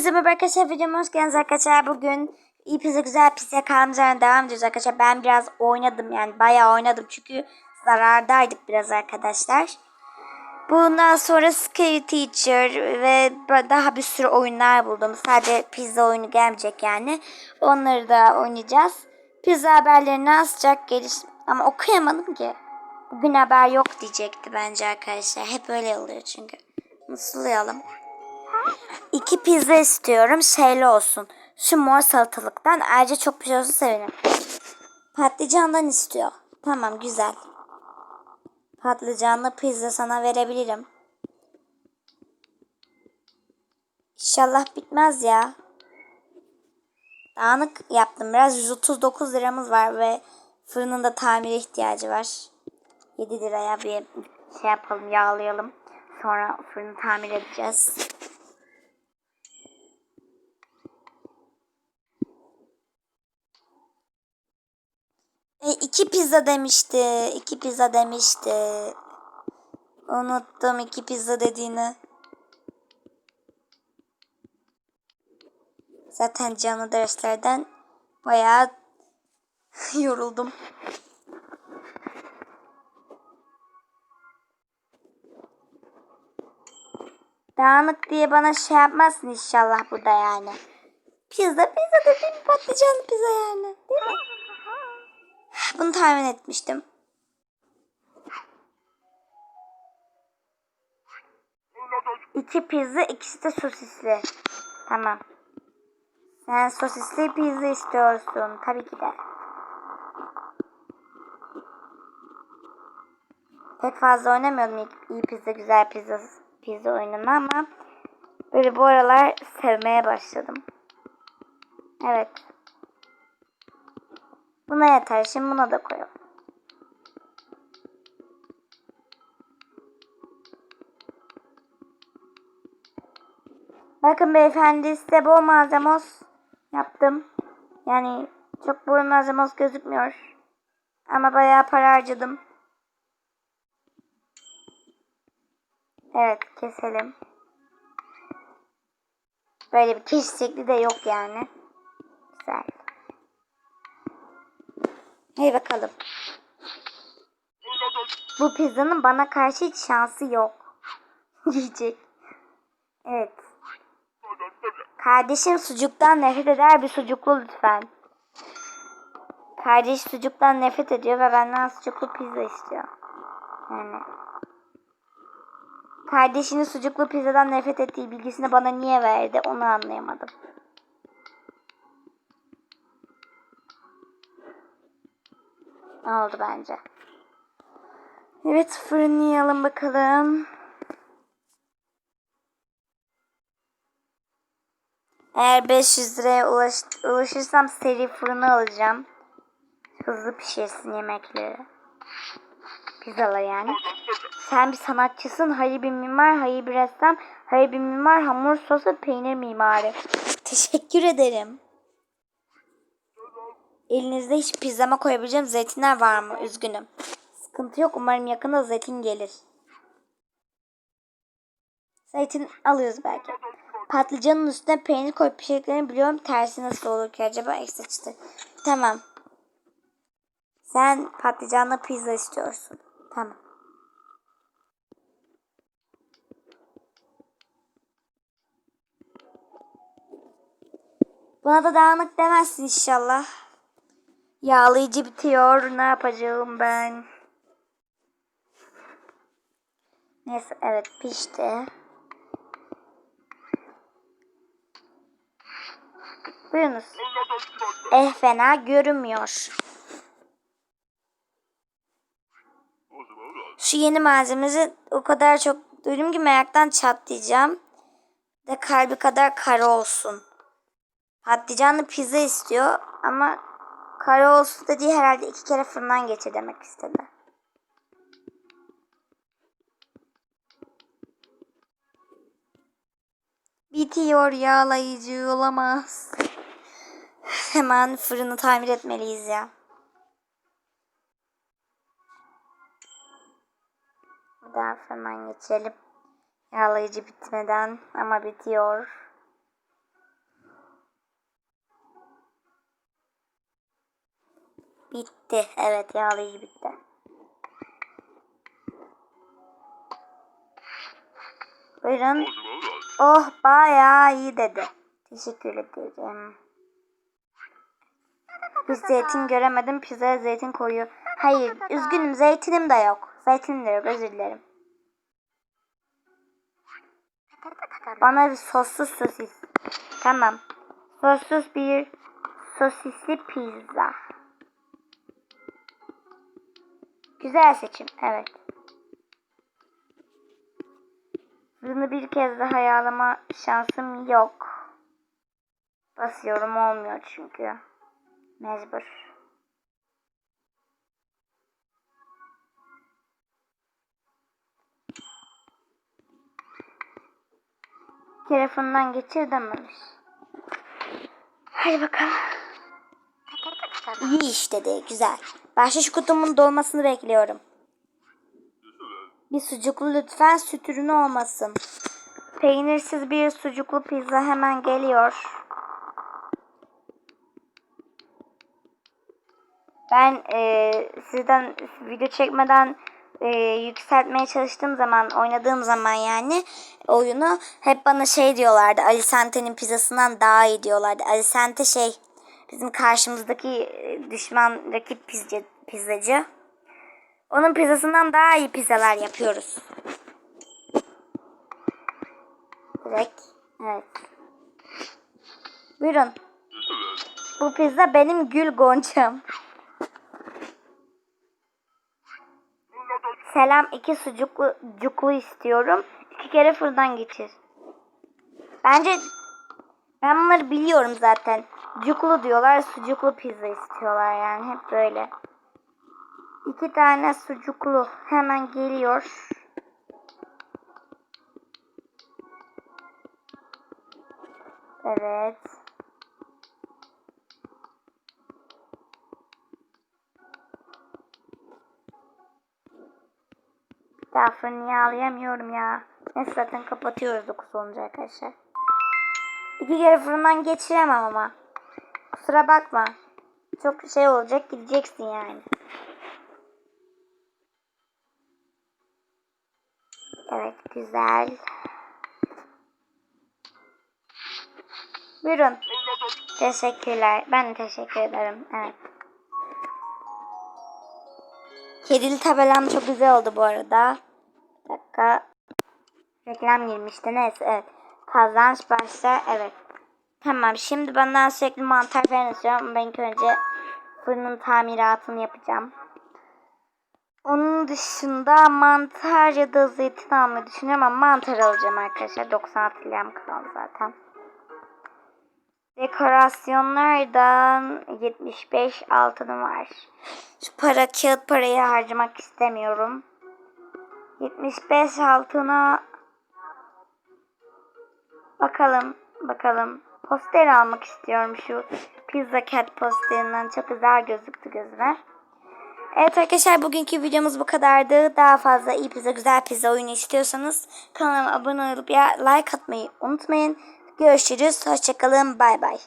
Herkese merhaba arkadaşlar videoma hoş geldiniz arkadaşlar. Bugün iyi pizza güzel pizza kalmayacağına devam ediyoruz arkadaşlar. Ben biraz oynadım yani bayağı oynadım çünkü zarardaydık biraz arkadaşlar. Bundan sonra Sky Teacher ve daha bir sürü oyunlar buldum. Sadece pizza oyunu gelmeyecek yani. Onları da oynayacağız. Pizza haberlerini asacak geliş ama okuyamadım ki. Bugün haber yok diyecekti bence arkadaşlar. Hep öyle oluyor çünkü. Nasılayalım. İki pizza istiyorum. Şeyli olsun. Şu mor salatalıktan. Ayrıca çok bir şey olsa sevinirim. Patlıcandan istiyor. Tamam güzel. Patlıcanlı pizza sana verebilirim. İnşallah bitmez ya. Dağınık yaptım. Biraz 139 liramız var ve fırının da tamire ihtiyacı var. 7 liraya bir şey yapalım, yağlayalım. Sonra fırını tamir edeceğiz. E, iki pizza demişti. İki pizza demişti. Unuttum iki pizza dediğini. Zaten canlı derslerden bayağı yoruldum. Dağınık diye bana şey yapmazsın inşallah burada yani. Pizza pizza dediğim patlıcanlı pizza yani. Bunu tahmin etmiştim. İki pizza, ikisi de sosisli. Tamam. Sen sosisli pizza istiyorsun. Tabii ki de. Pek fazla oynamıyordum iyi, iyi pizza, güzel pizza, pizza oyununu ama böyle bu aralar sevmeye başladım. Evet. Buna yeter. Şimdi buna da koyalım. Bakın beyefendi size bol malzemos yaptım. Yani çok bol malzemos gözükmüyor. Ama bayağı para harcadım. Evet keselim. Böyle bir keş şekli de yok yani. Hey bakalım. Bu pizzanın bana karşı hiç şansı yok. Yiyecek. Evet. Kardeşim sucuktan nefret eder bir sucuklu lütfen. Kardeş sucuktan nefret ediyor ve benden sucuklu pizza istiyor. Yani. Kardeşinin sucuklu pizzadan nefret ettiği bilgisini bana niye verdi onu anlayamadım. Ne oldu bence? Evet fırınlayalım bakalım. Eğer 500 liraya ulaş, ulaşırsam seri fırını alacağım. Hızlı pişirsin yemekleri. Pizzalar yani. Sen bir sanatçısın, hayır bir mimar, hayır bir ressam, hayır bir mimar, hamur sosu, peynir mimarı. Teşekkür ederim. Elinizde hiç pizzama koyabileceğim zeytinler var mı? Üzgünüm. Sıkıntı yok. Umarım yakında zeytin gelir. Zeytin alıyoruz belki. Patlıcanın üstüne peynir koyup pişirdiklerini biliyorum. Tersi nasıl olur ki acaba? Ekstra çıtır. Tamam. Sen patlıcanlı pizza istiyorsun. Tamam. Buna da dağınık demezsin inşallah. Yağlayıcı bitiyor. Ne yapacağım ben? Neyse evet pişti. Buyurunuz. Eh fena görünmüyor. Şu yeni malzemesi o kadar çok duydum ki meraktan çatlayacağım. De kalbi kadar kara olsun. Patlıcanlı pizza istiyor ama kara olsun dediği herhalde iki kere fırından geçir demek istedi. Bitiyor yağlayıcı olamaz. Hemen fırını tamir etmeliyiz ya. Daha fırından geçelim. Yağlayıcı bitmeden ama bitiyor. Bitti. Evet yağlayıcı bitti. Buyurun. Oh bayağı iyi dedi. Teşekkür ederim. Hiç zeytin göremedim. Pizzaya zeytin koyuyor. Hayır üzgünüm zeytinim de yok. Zeytinim de yok özür dilerim. Bana bir sossuz sosis. Tamam. Sossuz bir sosisli pizza. Güzel seçim. Evet. Bunu bir kez daha yağlama şansım yok. Basıyorum olmuyor çünkü. Mecbur. Telefondan geçir dememiş. Hadi bakalım. İyi işte de güzel. Bahşiş kutumun dolmasını bekliyorum. Bir sucuklu lütfen süt ürünü olmasın. Peynirsiz bir sucuklu pizza hemen geliyor. Ben e, sizden video çekmeden e, yükseltmeye çalıştığım zaman, oynadığım zaman yani oyunu hep bana şey diyorlardı. Ali Sante'nin pizzasından daha iyi diyorlardı. Ali Sante şey bizim karşımızdaki e, düşman rakip pizzacı, pizzacı. Onun pizzasından daha iyi pizzalar yapıyoruz. Direkt. Evet. Buyurun. Bu pizza benim gül goncam. Selam iki sucuklu cuklu istiyorum. İki kere fırından geçir. Bence ben bunları biliyorum zaten. Cuklu diyorlar, sucuklu pizza istiyorlar yani hep böyle. İki tane sucuklu hemen geliyor. Evet. Daha fırını yağlayamıyorum ya. Neyse zaten kapatıyoruz 9 olunca arkadaşlar. İki kere fırından geçiremem ama. Kusura bakma. Çok şey olacak gideceksin yani. Evet güzel. Buyurun. Teşekkürler. Ben teşekkür ederim. Evet. Kedili tabelam çok güzel oldu bu arada. Bir dakika. Reklam girmişti. Neyse evet. Kazanç başla. Evet. Tamam şimdi benden sürekli mantar falan istiyorum. Ben önce fırının tamiratını yapacağım. Onun dışında mantar ya da zeytin almayı düşünüyorum ama mantar alacağım arkadaşlar. 96 liram kaldı zaten. Dekorasyonlardan 75 altını var. Şu para kağıt parayı harcamak istemiyorum. 75 altına bakalım bakalım. Poster almak istiyorum şu Pizza Cat posterinden çok güzel gözüktü gözüme. Evet arkadaşlar bugünkü videomuz bu kadardı. Daha fazla iyi pizza güzel pizza oyunu istiyorsanız kanalıma abone olup ya like atmayı unutmayın. Görüşürüz. Hoşçakalın. Bay bay.